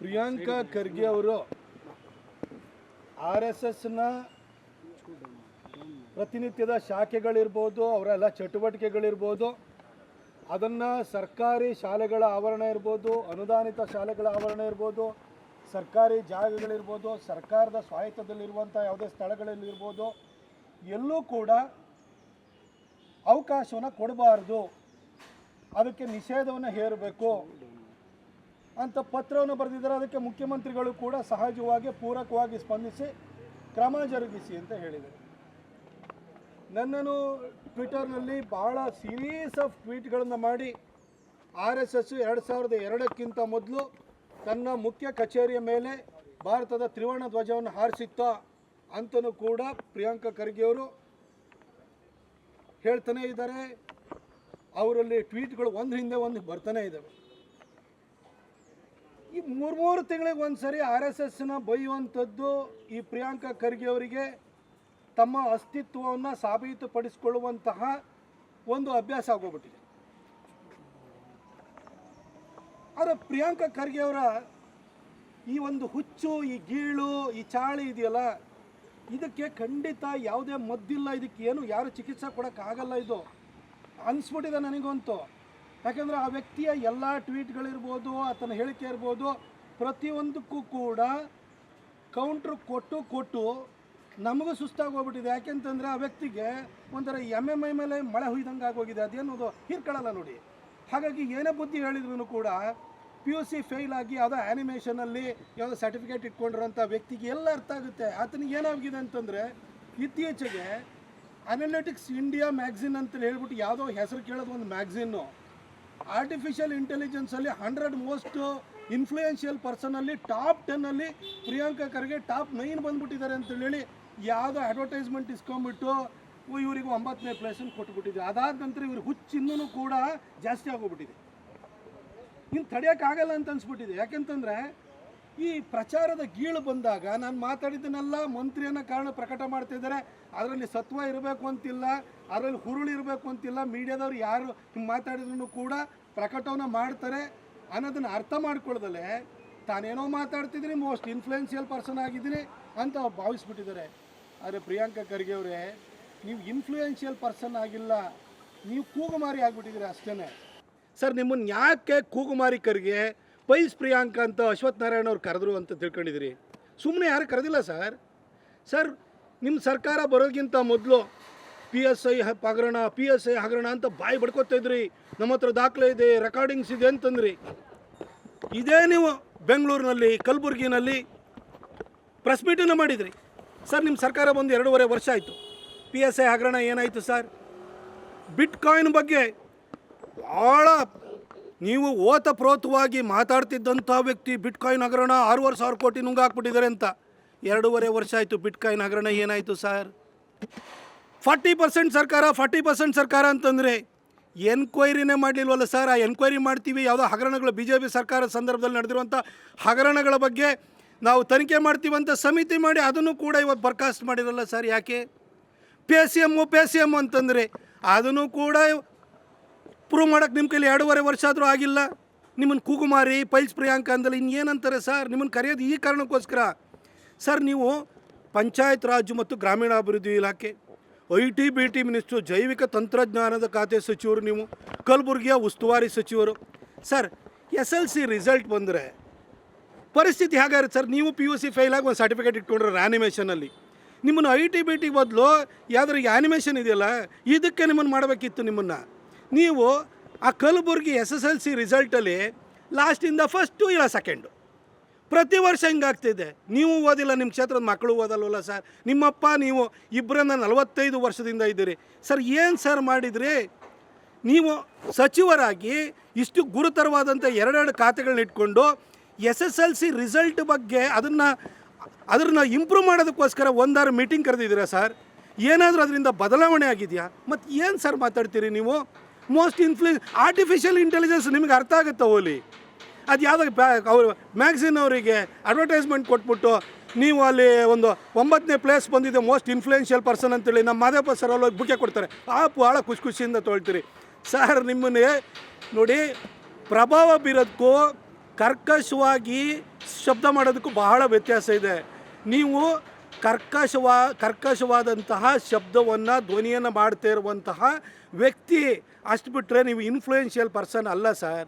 ಪ್ರಿಯಾಂಕಾ ಖರ್ಗೆ ಅವರು R S ಎಸ್ನ ಪ್ರತಿನಿತ್ಯದ ಶಾಖೆಗಳಿರ್ಬೋದು ಅವರೆಲ್ಲ ಚಟುವಟಿಕೆಗಳಿರ್ಬೋದು ಅದನ್ನು ಸರ್ಕಾರಿ ಶಾಲೆಗಳ ಆವರಣ ಇರ್ಬೋದು ಅನುದಾನಿತ ಶಾಲೆಗಳ ಆವರಣ ಇರ್ಬೋದು ಸರ್ಕಾರಿ ಜಾಗಗಳಿರ್ಬೋದು ಸರ್ಕಾರದ ಸ್ವಾಯತ್ತದಲ್ಲಿರುವಂಥ ಯಾವುದೇ ಸ್ಥಳಗಳಲ್ಲಿರ್ಬೋದು ಎಲ್ಲೂ ಕೂಡ ಅವಕಾಶವನ್ನು ಕೊಡಬಾರ್ದು. ಅದಕ್ಕೆ ನಿಷೇಧವನ್ನು ಹೇರಬೇಕು. ಅಂತ ಪತ್ರವನ್ನು ಬರೆದಿದ್ದಾರೆ. ಅದಕ್ಕೆ ಮುಖ್ಯಮಂತ್ರಿಗಳು ಕೂಡ ಸಹಜವಾಗಿ, ಪೂರಕವಾಗಿ ಸ್ಪಂದಿಸಿ, ಕ್ರಮ ಜರುಗಿಸಿ ಅಂತ ಹೇಳಿದರು ನನ್ನನ್ನು ಟ್ವಿಟರ್ನಲ್ಲಿ ಬಹಳ ಸೀರೀಸ್ ಆಫ್ ಟ್ವೀಟ್ಗಳನ್ನು ಮಾಡಿ, ಆರ್ ಎಸ್ ಎಸ್ ಎರಡು ಸಾವಿರದ ಎರಡಕ್ಕಿಂತ ಮೊದಲು ತನ್ನ ಮುಖ್ಯ ಕಚೇರಿಯ ಮೇಲೆ ಭಾರತದ ತ್ರಿವರ್ಣ ಧ್ವಜವನ್ನು ಹಾರಿಸಿತ್ತ ಅಂತಲೂ ಕೂಡ ಪ್ರಿಯಾಂಕಾ ಖರ್ಗೆಯವರು ಹೇಳ್ತಾನೆ ಇದ್ದಾರೆ. ಅವರಲ್ಲಿ ಟ್ವೀಟ್ಗಳು ಒಂದು ಹಿಂದೆ ಒಂದು ಬರ್ತಾನೆ ಇದ್ದಾವೆ. ಮೂರು ಮೂರು ತಿಂಗಳಿಗೆ ಒಂದ್ಸರಿ ಆರ್ ಎಸ್ ಎಸ್ನ ಬೈಯುವಂಥದ್ದು ಈ ಪ್ರಿಯಾಂಕಾ ಖರ್ಗೆ ಅವರಿಗೆ ತಮ್ಮ ಅಸ್ತಿತ್ವವನ್ನು ಸಾಬೀತುಪಡಿಸಿಕೊಳ್ಳುವಂತಹ ಒಂದು ಅಭ್ಯಾಸ ಆಗೋಗ್ಬಿಟ್ಟಿದೆ. ಆದರೆ ಪ್ರಿಯಾಂಕಾ ಖರ್ಗೆ ಅವರ ಈ ಒಂದು ಹುಚ್ಚು, ಈ ಗೀಳು, ಈ ಚಾಳಿ ಇದೆಯಲ್ಲ, ಇದಕ್ಕೆ ಖಂಡಿತ ಯಾವುದೇ ಮದ್ದಿಲ್ಲ, ಇದಕ್ಕೆ ಏನು ಯಾರು ಚಿಕಿತ್ಸೆ ಕೊಡೋಕ್ಕಾಗಲ್ಲ ಇದು. ಅನಿಸ್ಬಿಟ್ಟಿದೆ ನನಗಂತೂ. ಯಾಕಂದರೆ ಆ ವ್ಯಕ್ತಿಯ ಎಲ್ಲ ಟ್ವೀಟ್ಗಳಿರ್ಬೋದು, ಆತನ ಹೇಳಿಕೆ ಇರ್ಬೋದು, ಪ್ರತಿಯೊಂದಕ್ಕೂ ಕೂಡ ಕೌಂಟ್ರ್ ಕೊಟ್ಟು ಕೊಟ್ಟು ನಮಗೂ ಸುಸ್ತಾಗಿ ಹೋಗ್ಬಿಟ್ಟಿದೆ. ಯಾಕೆಂತಂದರೆ ಆ ವ್ಯಕ್ತಿಗೆ ಒಂಥರ ಎಂ ಎಂ ಐ ಮೇಲೆ ಮಳೆ ಹುಯ್ದಂಗೆ ಆಗೋಗಿದೆ. ಅದೇನೋದು ಹೀರ್ಕೊಳ್ಳಲ್ಲ ನೋಡಿ. ಹಾಗಾಗಿ ಏನೇ ಬುದ್ಧಿ ಹೇಳಿದ್ರು ಕೂಡ ಪಿ ಯು ಸಿ ಫೇಲ್ ಆಗಿ ಯಾವುದೋ ಆ್ಯನಿಮೇಷನಲ್ಲಿ ಯಾವುದೋ ಸರ್ಟಿಫಿಕೇಟ್ ಇಟ್ಕೊಂಡಿರೋಂಥ ವ್ಯಕ್ತಿಗೆ ಎಲ್ಲ ಅರ್ಥ ಆಗುತ್ತೆ. ಆತನಿಗೆ ಏನಾಗಿದೆ ಅಂತಂದರೆ ಇತ್ತೀಚೆಗೆ ಅನಾಲಿಟಿಕ್ಸ್ ಇಂಡಿಯಾ ಮ್ಯಾಗ್ಝಿನ್ ಅಂತ ಹೇಳ್ಬಿಟ್ಟು ಯಾವುದೋ ಹೆಸರು ಕೇಳೋದು ಒಂದು ಮ್ಯಾಗ್ಝಿನ್ನು ಆರ್ಟಿಫಿಷಿಯಲ್ ಇಂಟೆಲಿಜೆನ್ಸಲ್ಲಿ ಹಂಡ್ರೆಡ್ ಮೋಸ್ಟ್ ಇನ್ಫ್ಲೂಯೆನ್ಷಿಯಲ್ ಪರ್ಸನಲ್ಲಿ ಟಾಪ್ ಟೆನ್ನಲ್ಲಿ ಪ್ರಿಯಾಂಕಾ ಖರ್ಗೆ ಟಾಪ್ ನೈನ್ ಬಂದ್ಬಿಟ್ಟಿದ್ದಾರೆ ಅಂತ ಹೇಳಿ ಯಾವುದೋ ಅಡ್ವರ್ಟೈಸ್ಮೆಂಟ್ ಇಸ್ಕೊಂಬಿಟ್ಟು ಇವರಿಗೆ ಒಂಬತ್ತನೇ ಪ್ಲೇಸನ್ನು ಕೊಟ್ಬಿಟ್ಟಿದೆ ಅದಾದ ನಂತರ ಇವರು ಹುಚ್ಚು ಇನ್ನೂ ಕೂಡ ಜಾಸ್ತಿ ಆಗೋಗ್ಬಿಟ್ಟಿದೆ. ಇನ್ನು ತಡೆಯೋಕ್ಕಾಗಲ್ಲ ಅಂತ ಅನ್ಸ್ಬಿಟ್ಟಿದೆ. ಯಾಕೆಂತಂದರೆ ಈ ಪ್ರಚಾರದ ಗೀಳು ಬಂದಾಗ, ನಾನು ಮಾತಾಡಿದ್ದನ್ನೆಲ್ಲ ಮಂತ್ರಿಯನ್ನು ಕಾರಣ ಪ್ರಕಟ ಮಾಡ್ತಿದ್ದಾರೆ ಅದರಲ್ಲಿ ಸತ್ವ ಇರಬೇಕು ಅಂತಿಲ್ಲ, ಅದರಲ್ಲಿ ಹುರುಳು ಇರಬೇಕು ಅಂತಿಲ್ಲ ಮೀಡಿಯಾದವ್ರು ಯಾರು ಮಾತಾಡಿದ್ರು ಕೂಡ ಪ್ರಕಟವನ್ನು ಮಾಡ್ತಾರೆ ಅನ್ನೋದನ್ನು ಅರ್ಥ ಮಾಡ್ಕೊಳ್ದಲೆ ತಾನೇನೋ ಮಾತಾಡ್ತಿದ್ದೀನಿ ಮೋಸ್ಟ್ ಇನ್ಫ್ಲೂಯೆನ್ಷಿಯಲ್ ಪರ್ಸನ್ ಆಗಿದ್ದೀನಿ ಅಂತ ಭಾವಿಸ್ಬಿಟ್ಟಿದ್ದಾರೆ. ಆದರೆ ಪ್ರಿಯಾಂಕಾ ಖರ್ಗೆ ಅವರೇ, ನೀವು ಇನ್ಫ್ಲೂಯೆನ್ಷಿಯಲ್ ಪರ್ಸನ್ ಆಗಿಲ್ಲ, ನೀವು ಕೂಗುಮಾರಿ ಆಗಿಬಿಟ್ಟಿದ್ದೀರಿ ಅಷ್ಟೇ ಸರ್, ನಿಮ್ಮನ್ನು ಯಾಕೆ ಕೂಗುಮಾರಿ ಖರ್ಗೆ ಪೈಸ್ ಪ್ರಿಯಾಂಕಾ ಅಂತ ಅಶ್ವಥ್ ನಾರಾಯಣ ಅವ್ರು ಕರೆದ್ರು ಅಂತ ತಿಳ್ಕೊಂಡಿದ್ದೀರಿ? ಸುಮ್ಮನೆ ಯಾರು ಕರೆದಿಲ್ಲ ಸರ್? ಸರ್ ನಿಮ್ಮ ಸರ್ಕಾರ ಬರೋದಕ್ಕಿಂತ ಮೊದಲು ಪಿ ಎಸ್ ಐ ಹಗರಣ ಪಿ ಎಸ್ ಐ ಹಗರಣ ಅಂತ ಬಾಯಿ ಬಡ್ಕೋತ ಇದ್ರಿ. ನಮ್ಮ ಹತ್ರ ದಾಖಲೆ ಇದೆ ರೆಕಾರ್ಡಿಂಗ್ಸ್ ಇದೆ ಅಂತಂದ್ರಿ. ಇದೇ ನೀವು ಬೆಂಗಳೂರಿನಲ್ಲಿ, ಕಲಬುರಗಿನಲ್ಲಿ ಪ್ರೆಸ್ ಮೀಟನ್ನು ಮಾಡಿದ್ರಿ. ಸರ್ ನಿಮ್ಮ ಸರ್ಕಾರ ಬಂದು ಎರಡೂವರೆ ವರ್ಷ ಆಯಿತು. ಪಿ ಎಸ್ ಐ ಹಗರಣ ಏನಾಯಿತು ಸರ್? ಬಿಟ್ ಕಾಯಿನ್ ಬಗ್ಗೆ ಭಾಳ ನೀವು ಓತಪ್ರೋತವಾಗಿ ಮಾತಾಡ್ತಿದ್ದಂಥ ವ್ಯಕ್ತಿ ಬಿಟ್ ಕಾಯಿನ್ ಹಗರಣ ಆರೂವರೆ ಸಾವಿರ ಕೋಟಿ ನುಂಗಾಕ್ಬಿಟ್ಟಿದ್ದಾರೆ ಅಂತ. ಎರಡೂವರೆ ವರ್ಷ ಆಯಿತು ಬಿಟ್ ಕಾಯಿನ್ ಹಗರಣ ಏನಾಯಿತು ಸರ್? ಫಾರ್ಟಿ ಪರ್ಸೆಂಟ್ ಸರ್ಕಾರ, ಫಾರ್ಟಿ ಪರ್ಸೆಂಟ್ ಸರ್ಕಾರ ಅಂತಂದರೆ ಎನ್ಕ್ವೈರಿನೇ ಮಾಡಲಿಲ್ವಲ್ಲ ಸರ್? ಆ ಎನ್ಕ್ವೈರಿ ಮಾಡ್ತೀವಿ, ಯಾವುದೋ ಹಗರಣಗಳು ಬಿ ಜೆ ಪಿ ಸರ್ಕಾರದ ಸಂದರ್ಭದಲ್ಲಿ ನಡೆದಿರುವಂಥ ಹಗರಣಗಳ ಬಗ್ಗೆ ನಾವು ತನಿಖೆ ಮಾಡ್ತೀವಿ ಅಂತ ಸಮಿತಿ ಮಾಡಿ ಅದನ್ನು ಕೂಡ ಇವತ್ತು ಬರ್ಖಾಸ್ತ್ ಮಾಡಿರಲ್ಲ ಸರ್, ಯಾಕೆ? P C M pay C M ಅಂತಂದರೆ ಅದನ್ನು ಕೂಡ ಪ್ರೂವ್ ಮಾಡೋಕ್ಕೆ ನಿಮ್ಮ ಕೈಲಿ ಎರಡೂವರೆ ವರ್ಷ ಆದರೂ ಆಗಿಲ್ಲ. ನಿಮ್ಮನ್ನು ಕೂಗುಮಾರಿ ಪೈಲ್ಸ್ ಪ್ರಿಯಾಂಕ ಅಂದಲ್ಲ, ಇನ್ನೇನಂತಾರೆ ಸರ್? ನಿಮ್ಮನ್ನು ಕರೆಯೋದು ಈ ಕಾರಣಕ್ಕೋಸ್ಕರ. ಸರ್, ನೀವು ಪಂಚಾಯತ್ ರಾಜ್ ಮತ್ತು ಗ್ರಾಮೀಣಾಭಿವೃದ್ಧಿ ಇಲಾಖೆ I T B T minister, ಜೈವಿಕ ತಂತ್ರಜ್ಞಾನದ ಖಾತೆ ಸಚಿವರು ನೀವು, ಕಲಬುರಗಿಯ ಉಸ್ತುವಾರಿ ಸಚಿವರು. Sir, S L C result ಬಂದರೆ ಪರಿಸ್ಥಿತಿ ಹೇಗಾಗುತ್ತೆ ಸರ್? ನೀವು ಪಿ ಯು ಸಿ ಫೇಲ್ ಆಗಿ ಒಂದು ಸರ್ಟಿಫಿಕೇಟ್ ಇಟ್ಕೊಂಡ್ರೆ ಆ್ಯನಿಮೇಷನಲ್ಲಿ ನಿಮ್ಮನ್ನು ಐ ಟಿ ಬಿ ಟಿ ಬದಲು ಯಾವ್ದಾದ್ರು ಆ್ಯನಿಮೇಷನ್ ಇದೆಯಲ್ಲ, ಇದಕ್ಕೆ ನಿಮ್ಮನ್ನು ಮಾಡಬೇಕಿತ್ತು ನಿಮ್ಮನ್ನು. ನೀವು ಆ Kalaburagi S S L C ರಿಸಲ್ಟಲ್ಲಿ ಲಾಸ್ಟಿಂದ ಫಸ್ಟು ಇಲ್ಲ ಸೆಕೆಂಡು ಪ್ರತಿ ವರ್ಷ ಹಿಂಗಾಗ್ತಿದೆ. ನೀವು ಓದಿಲ್ಲ, ನಿಮ್ಮ ಕ್ಷೇತ್ರದ ಮಕ್ಕಳು ಓದಲ್ವಲ್ಲ ಸರ್? ನಿಮ್ಮಪ್ಪ, ನೀವು ಇಬ್ಬರನ್ನ ನಲವತ್ತೈದು ವರ್ಷದಿಂದ ಇದ್ದೀರಿ. ಸರ್, ಏನು ಸರ್ ಮಾಡಿದ್ರಿ? ನೀವು ಸಚಿವರಾಗಿ ಇಷ್ಟು ಗುರುತರವಾದಂಥ ಎರಡೆರಡು ಖಾತೆಗಳನ್ನ ಇಟ್ಕೊಂಡು S S L C result ಬಗ್ಗೆ ಅದನ್ನು ಅದನ್ನು ಇಂಪ್ರೂವ್ ಮಾಡೋದಕ್ಕೋಸ್ಕರ ಒಂದಾರು ಮೀಟಿಂಗ್ ಕರೆದಿದ್ದೀರಾ ಸರ್? ಏನಾದರೂ ಅದರಿಂದ ಬದಲಾವಣೆ ಆಗಿದೆಯಾ? ಮತ್ತು ಏನು ಸರ್ ಮಾತಾಡ್ತೀರಿ ನೀವು? ಮೋಸ್ಟ್ ಇನ್ಫ್ಲೂ ಆರ್ಟಿಫಿಷಿಯಲ್ ಇಂಟೆಲಿಜೆನ್ಸ್ ನಿಮಗೆ ಅರ್ಥ ಆಗುತ್ತಾ ಓಲಿ ಅದು ಯಾವುದೋ ಅವರು ಮ್ಯಾಗ್ಝಿನ್ ಅವರಿಗೆ ಅಡ್ವರ್ಟೈಸ್ಮೆಂಟ್ ಕೊಟ್ಬಿಟ್ಟು ನೀವು ಅಲ್ಲಿ ಒಂದು ಒಂಬತ್ತನೇ ಪ್ಲೇಸ್ ಬಂದಿದೆ ಮೋಸ್ಟ್ ಇನ್ಫ್ಲೂಯೆನ್ಷಿಯಲ್ ಪರ್ಸನ್ ಅಂತೇಳಿ ನಮ್ಮ ಮಾದೇಪ ಸರ್ ಅಲ್ಲಿ ಬುಕ್ಕೆ ಕೊಡ್ತಾರೆ. ಆ ಭಾಳ ಖುಷಿ ಖುಷಿಯಿಂದ ತೊಳ್ತೀರಿ. ಸರ್ ನಿಮ್ಮನ್ನೇ ನೋಡಿ ಪ್ರಭಾವ ಬೀರೋದಕ್ಕೂ ಕರ್ಕಶವಾಗಿ ಶಬ್ದ ಮಾಡೋದಕ್ಕೂ ಬಹಳ ವ್ಯತ್ಯಾಸ ಇದೆ. ನೀವು ಕರ್ಕಶವ ಕರ್ಕಶವಾದಂತಹ ಶಬ್ದವನ್ನು, ಧ್ವನಿಯನ್ನು ಮಾಡ್ತಾ ಇರುವಂತಹ ವ್ಯಕ್ತಿ ಅಷ್ಟು ಬಿಟ್ಟರೆ ನೀವು ಇನ್ಫ್ಲೂಯೆನ್ಷಿಯಲ್ ಪರ್ಸನ್ ಅಲ್ಲ ಸರ್